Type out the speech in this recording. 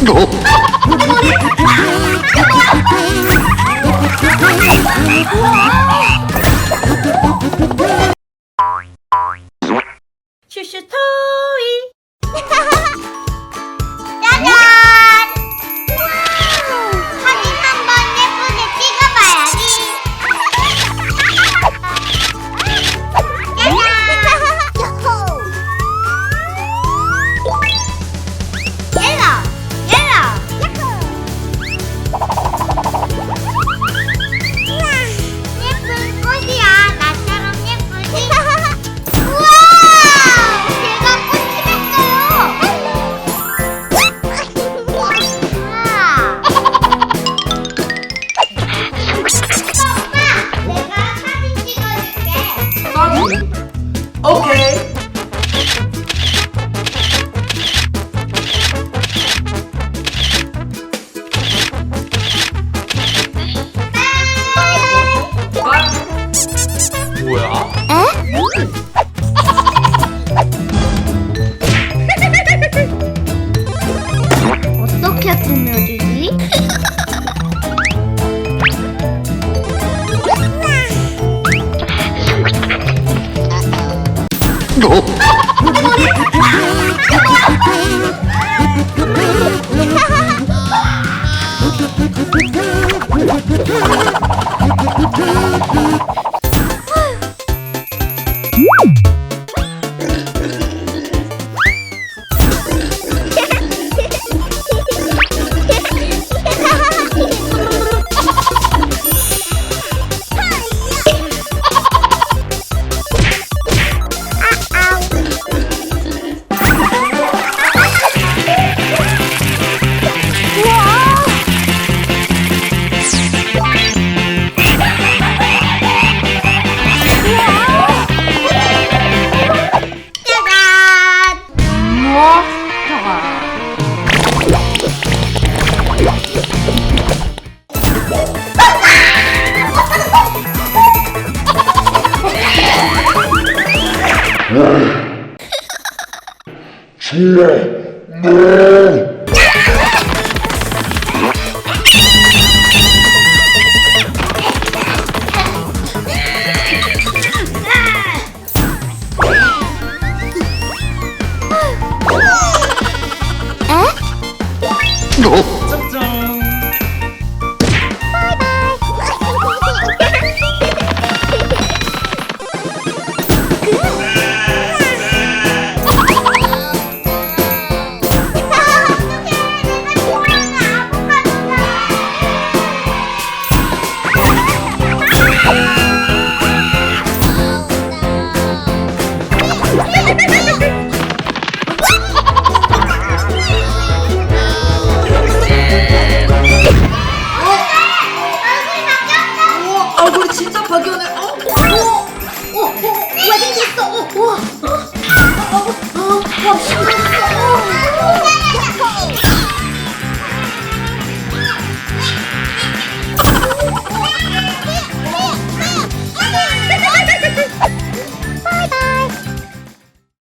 슈 오케이 뭐야? 어떻게 꾸며주지? 짜 짠짠 얼굴이 진짜 박연해 어? 어? 어? 어? 왜 생겼어? 어? 우와 어? 어? 어? 와 신기해